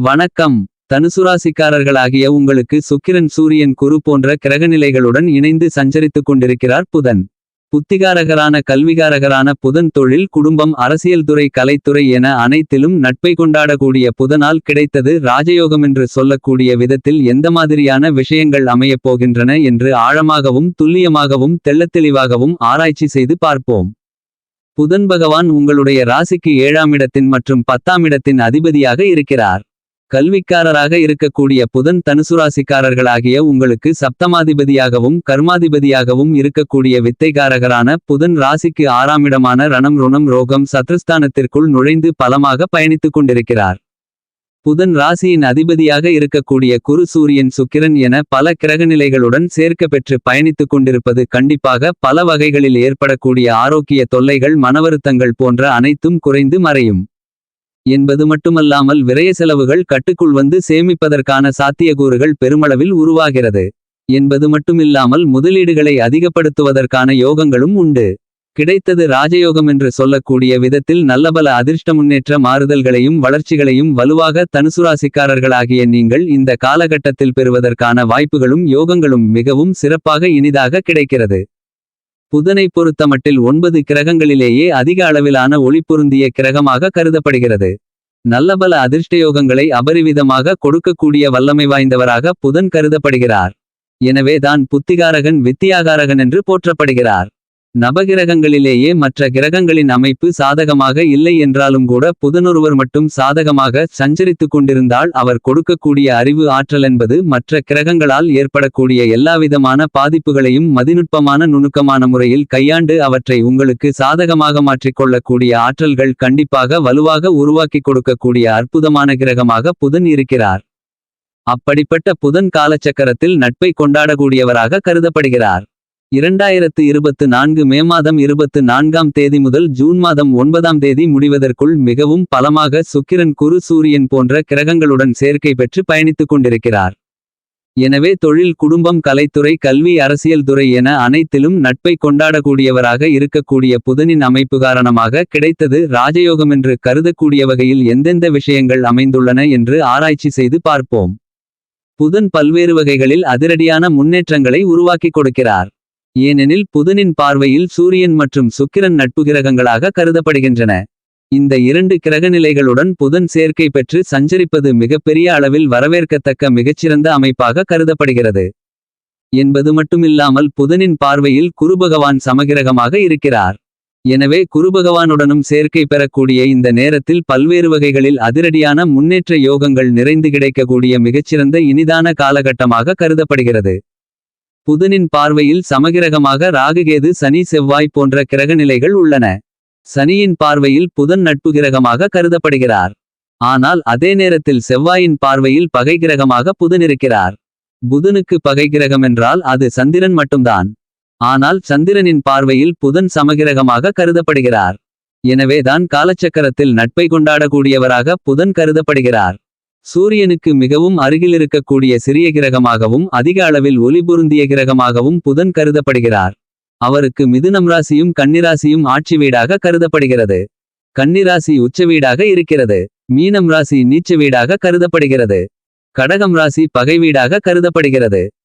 வணக்கம். தனுசுராசிக்காரர்களாகிய உங்களுக்கு சுக்கிரன் சூரியன் குரு போன்ற கிரகநிலைகளுடன் இணைந்து சஞ்சரித்துக் கொண்டிருக்கிறார் புதன். புத்திகாரகரான கல்விகாரகரான புதன் தொழில் குடும்பம் அரசியல்துறை கலைத்துறை என அனைத்திலும் நட்பை கொண்டாடக்கூடிய புதனால் கிடைத்தது ராஜயோகமென்று சொல்லக்கூடிய விதத்தில் எந்த மாதிரியான விஷயங்கள் அமையப் போகின்றன என்று ஆழமாகவும் துல்லியமாகவும் தெள்ளத்தெளிவாகவும் ஆராய்ச்சி செய்து பார்ப்போம். புதன் பகவான் உங்களுடைய ராசிக்கு ஏழாம் இடத்தின் மற்றும் பத்தாம் இடத்தின் அதிபதியாக இருக்கிறார். கல்விக்காரராக இருக்கக்கூடிய புதன் தனுசுராசிக்காரர்களாகிய உங்களுக்கு சப்தமாதிபதியாகவும் கர்மாதிபதியாகவும் இருக்கக்கூடிய வித்தைகாரகரான புதன் ராசிக்கு ஆறாம் இடமான ரணம் ருணம் ரோகம் சத்ருஸ்தானத்திற்குள் நுழைந்து பலமாக பயணித்துக் கொண்டிருக்கிறார். புதன் ராசியின் அதிபதியாக இருக்கக்கூடிய குரு சூரியன் சுக்கிரன் என பல கிரகநிலைகளுடன் சேர்க்க பெற்று பயணித்துக் கொண்டிருப்பது கண்டிப்பாக பல வகைகளில் ஏற்படக்கூடிய ஆரோக்கிய தொல்லைகள் மனவருத்தங்கள் போன்ற அனைத்தும் குறைந்து மறையும். என்பது மட்டுமல்லாமல் விரய செலவுகள் கட்டுக்குள் வந்து சேமிப்பதற்கான சாத்தியக்கூறுகள் பெருமளவில் உருவாகிறது. என்பது மட்டுமில்லாமல் முதலீடுகளை அதிகப்படுத்துவதற்கான யோகங்களும் உண்டு. கிடைத்தது ராஜயோகம் என்று சொல்லக்கூடிய விதத்தில் நல்லபல அதிர்ஷ்ட முன்னேற்ற மாறுதல்களையும் வளர்ச்சிகளையும் வலுவாக தனுசுராசிக்காரர்களாகிய நீங்கள் இந்த காலகட்டத்தில் பெறுவதற்கான வாய்ப்புகளும் யோகங்களும் மிகவும் சிறப்பாக இனிதாக கிடைக்கிறது. புதனை பொறுத்தமட்டில் ஒன்பது கிரகங்களிலேயே அதிக அளவிலான ஒளி பொருந்திய கிரகமாக கருதப்படுகிறது. நல்லபல அதிர்ஷ்டயோகங்களை அபரிவிதமாக கொடுக்கக்கூடிய வல்லமை வாய்ந்தவராக புதன் கருதப்படுகிறார். எனவே தான் புத்திகாரகன் வித்தியாகாரகன் என்று போற்றப்படுகிறார். நவகிரகங்களிலேயே மற்ற கிரகங்களின் அமைப்பு சாதகமாக இல்லை என்றாலும் கூட புதனொருவர் மட்டும் சாதகமாக சஞ்சரித்துக் கொண்டிருந்தால் அவர் கொடுக்கக்கூடிய அறிவு ஆற்றல் என்பது மற்ற கிரகங்களால் ஏற்படக்கூடிய எல்லாவிதமான பாதிப்புகளையும் மதிநுட்பமான நுணுக்கமான முறையில் கையாண்டு அவற்றை உங்களுக்கு சாதகமாக மாற்றிக்கொள்ளக்கூடிய ஆற்றல்கள் கண்டிப்பாக வலுவாக உருவாக்கி கொடுக்கக்கூடிய அற்புதமான கிரகமாக புதன் இருக்கிறார். அப்படிப்பட்ட புதன் காலச்சக்கரத்தில் நட்பை கொண்டாடக்கூடியவராக கருதப்படுகிறார். இரண்டாயிரத்து இருபத்து நான்கு மே மாதம் இருபத்து நான்காம் தேதி முதல் ஜூன் மாதம் ஒன்பதாம் தேதி முடிவதற்குள் மிகவும் பலமாக சுக்கிரன் குரு சூரியன் போன்ற கிரகங்களுடன் சேர்க்கை பெற்று பயணித்துக் கொண்டிருக்கிறார். எனவே தொழில் குடும்பம் கலைத்துறை கல்வி அரசியல் துறை என அனைத்திலும் நட்பை கொண்டாடக்கூடியவராக இருக்கக்கூடிய புதனின் அமைப்பு காரணமாக கிடைத்தது ராஜயோகமென்று கருதக்கூடிய வகையில் எந்தெந்த விஷயங்கள் அமைந்துள்ளன என்று ஆராய்ச்சி செய்து பார்ப்போம். புதன் பல்வேறு வகைகளில் அதிரடியான முன்னேற்றங்களை உருவாக்கிக் கொடுக்கிறார். ஏனெனில் புதனின் பார்வையில் சூரியன் மற்றும் சுக்கிரன் நட்பு கிரகங்களாக கருதப்படுகின்றன. இந்த இரண்டு கிரகநிலைகளுடன் புதன் சேர்க்கை பெற்று சஞ்சரிப்பது மிகப்பெரிய அளவில் வரவேற்கத்தக்க மிகச்சிறந்த அமைப்பாக கருதப்படுகிறது. என்பது மட்டுமில்லாமல் புதனின் பார்வையில் குருபகவான் சமகிரகமாக இருக்கிறார். எனவே குருபகவானுடனும் சேர்க்கை பெறக்கூடிய இந்த நேரத்தில் பல்வேறு வகைகளில் அதிரடியான முன்னேற்ற யோகங்கள் நிறைந்து கிடைக்கக்கூடிய மிகச்சிறந்த இனிதான காலகட்டமாக கருதப்படுகிறது. புதனின் பார்வையில் சமகிரகமாக ராகுகேது சனி செவ்வாய் போன்ற கிரகநிலைகள் உள்ளன. சனியின் பார்வையில் புதன் நட்பு கிரகமாக கருதப்படுகிறார். ஆனால் அதே நேரத்தில் செவ்வாயின் பார்வையில் பகை கிரகமாக புதன் இருக்கிறார். புதனுக்கு பகை கிரகம் என்றால் அது சந்திரன் மட்டும்தான். ஆனால் சந்திரனின் பார்வையில் புதன் சமகிரகமாக கருதப்படுகிறார். எனவேதான் காலச்சக்கரத்தில் நட்பை கொண்டாடக்கூடியவராக புதன் கருதப்படுகிறார். சூரியனுக்கு மிகவும் அருகிலிருக்கக்கூடிய சிறிய கிரகமாகவும் அதிக அளவில் ஒளிபொருந்திய கிரகமாகவும் புதன் கருதப்படுகிறார். அவருக்கு மிதுனம் ராசியும் கன்னிராசியும் ஆட்சி வீடாக கருதப்படுகிறது. கன்னிராசி உச்ச வீடாக இருக்கிறது. மீனம் ராசி நீச்ச வீடாக கருதப்படுகிறது. கடகம் ராசி பகை வீடாக கருதப்படுகிறது.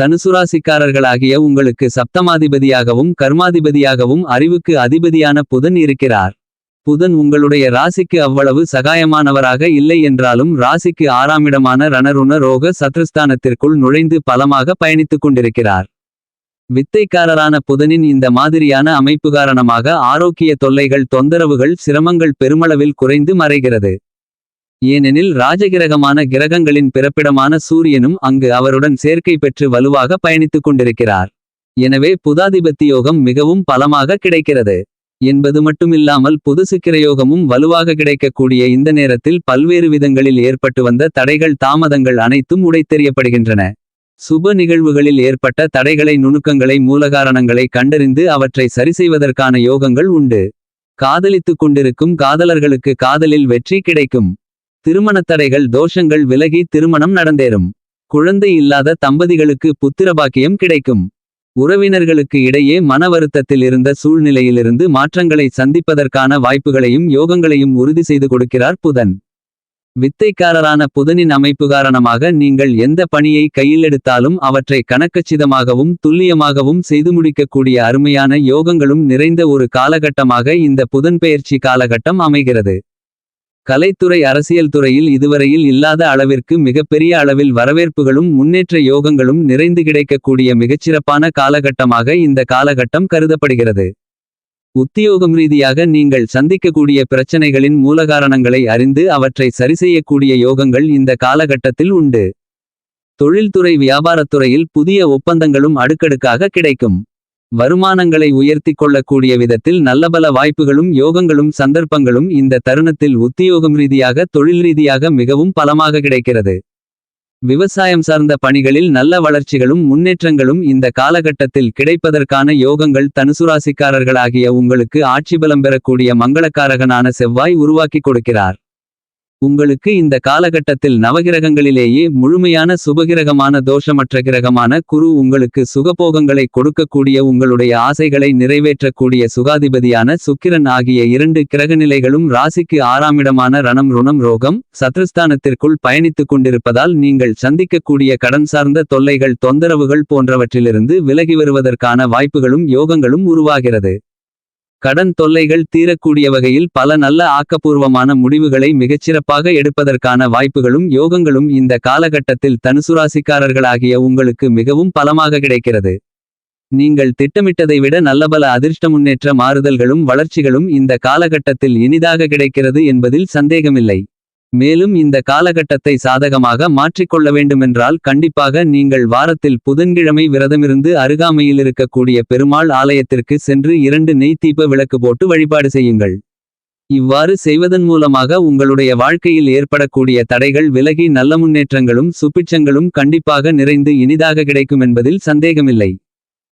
தனுசுராசிக்காரர்களாகிய உங்களுக்கு சப்தமாதிபதியாகவும் கர்மாதிபதியாகவும் அறிவுக்கு அதிபதியான புதன் இருக்கிறார். புதன் உங்களுடைய ராசிக்கு அவ்வளவு சகாயமானவராக இல்லை என்றாலும் ராசிக்கு ஆறாமிடமான ரணருண ரோக சத்ருஸ்தானத்திற்குள் நுழைந்து பலமாக பயணித்துக் கொண்டிருக்கிறார். வித்தைக்காரரான புதனின் இந்த மாதிரியான அமைப்பு காரணமாக ஆரோக்கிய தொல்லைகள் தொந்தரவுகள் சிரமங்கள் பெருமளவில் குறைந்து மறைகிறது. ஏனெனில் ராஜகிரகமான கிரகங்களின் பிறப்பிடமான சூரியனும் அங்கு அவருடன் சேர்க்கை பெற்று வலுவாக பயணித்துக் கொண்டிருக்கிறார். எனவே புதாதிபத்தி யோகம் மிகவும் பலமாக கிடைக்கிறது. என்பது மட்டுமில்லாமல் புது சுக்கிரயோகமும் வலுவாக கிடைக்கக்கூடிய இந்த நேரத்தில் பல்வேறு விதங்களில் ஏற்பட்டு வந்த தடைகள் தாமதங்கள் அனைத்தும் உடைத்தெறியப்படுகின்றன. சுப நிகழ்வுகளில் ஏற்பட்ட தடைகளை நுணுக்கங்களை மூலகாரணங்களை கண்டறிந்து அவற்றை சரிசெய்வதற்கான யோகங்கள் உண்டு. காதலித்துக் கொண்டிருக்கும் காதலர்களுக்கு காதலில் வெற்றி கிடைக்கும். திருமணத் தடைகள் தோஷங்கள் விலகி திருமணம் நடந்தேறும். குழந்தை இல்லாத தம்பதிகளுக்கு புத்திரபாக்கியம் கிடைக்கும். உறவினர்களுக்கு இடையே மன வருத்தத்தில் இருந்த சூழ்நிலையிலிருந்து மாற்றங்களை சந்திப்பதற்கான வாய்ப்புகளையும் யோகங்களையும் உறுதி செய்து கொடுக்கிறார் புதன். வித்தைக்காரரான புதனின் அமைப்பு காரணமாக நீங்கள் எந்த பணியை கையில் எடுத்தாலும் அவற்றை கணக்கச்சிதமாகவும் துல்லியமாகவும் செய்து முடிக்கக்கூடிய அருமையான யோகங்களும் நிறைந்த ஒரு காலகட்டமாக இந்த புதன்பெயர்ச்சி காலகட்டம் அமைகிறது. கலைத்துறை அரசியல் துறையில் இதுவரையில் இல்லாத அளவிற்கு மிகப்பெரிய அளவில் வரவேற்புகளும் முன்னேற்ற யோகங்களும் நிறைந்து கிடைக்கக்கூடிய மிகச்சிறப்பான காலகட்டமாக இந்த காலகட்டம் கருதப்படுகிறது. உத்தியோகம் ரீதியாக நீங்கள் சந்திக்கக்கூடிய பிரச்சனைகளின் மூலகாரணங்களை அறிந்து அவற்றை சரிசெய்யக்கூடிய யோகங்கள் இந்த காலகட்டத்தில் உண்டு. தொழில்துறை வியாபாரத்துறையில் புதிய ஒப்பந்தங்களும் அடுக்கடுக்காக கிடைக்கும். வருமானங்களை உயர்த்திக் கொள்ளக்கூடிய விதத்தில் நல்லபல வாய்ப்புகளும் யோகங்களும் சந்தர்ப்பங்களும் இந்த தருணத்தில் உத்தியோகம் ரீதியாக தொழில் ரீதியாக மிகவும் பலமாக கிடைக்கிறது. விவசாயம் சார்ந்த பணிகளில் நல்ல வளர்ச்சிகளும் முன்னேற்றங்களும் இந்த காலகட்டத்தில் கிடைப்பதற்கான யோகங்கள் தனுசுராசிக்காரர்களாகிய உங்களுக்கு ஆட்சி பலம் பெறக்கூடிய மங்களக்காரகனான செவ்வாய் உருவாக்கிக் கொடுக்கிறார். உங்களுக்கு இந்த காலகட்டத்தில் நவகிரகங்களிலேயே முழுமையான சுபகிரகமான தோஷமற்ற கிரகமான குரு உங்களுக்கு சுகபோகங்களை கொடுக்கக்கூடிய உங்களுடைய ஆசைகளை நிறைவேற்றக்கூடிய சுகாதிபதியான சுக்கிரன் ஆகிய இரண்டு கிரகநிலைகளும் ராசிக்கு ஆறாமிடமான ரணம் ருணம் ரோகம் சத்ருஸ்தானத்திற்குள் பயணித்துக் கொண்டிருப்பதால் நீங்கள் சந்திக்கக்கூடிய கடன் சார்ந்த தொல்லைகள் தொந்தரவுகள் போன்றவற்றிலிருந்து விலகி வருவதற்கான வாய்ப்புகளும் யோகங்களும் உருவாகிறது. கடன் தொல்லைகள் தீரக்கூடிய வகையில் பல நல்ல ஆக்கப்பூர்வமான முடிவுகளை மிகச்சிறப்பாக எடுப்பதற்கான வாய்ப்புகளும் யோகங்களும் இந்த காலகட்டத்தில் தனுசுராசிக்காரர்களாகிய உங்களுக்கு மிகவும் பலமாக கிடைக்கிறது. நீங்கள் திட்டமிட்டதை விட நல்லபல அதிர்ஷ்ட முன்னேற்ற மாறுதல்களும் வளர்ச்சிகளும் இந்த காலகட்டத்தில் இனிதாக கிடைக்கிறது என்பதில் சந்தேகமில்லை. மேலும் இந்த காலகட்டத்தை சாதகமாக மாற்றிக்கொள்ள வேண்டுமென்றால் கண்டிப்பாக நீங்கள் வாரத்தில் புதன்கிழமை விரதமிருந்து அருகாமையில் இருக்கக்கூடிய பெருமாள் ஆலயத்திற்கு சென்று இரண்டு நெய் தீப விளக்கு போட்டு வழிபாடு செய்யுங்கள். இவ்வாறு செய்வதன் மூலமாக உங்களுடைய வாழ்க்கையில் ஏற்படக்கூடிய தடைகள் விலகி நல்ல முன்னேற்றங்களும் சுபிட்சங்களும் கண்டிப்பாக நிறைந்து இனிதாக கிடைக்கும் என்பதில் சந்தேகமில்லை.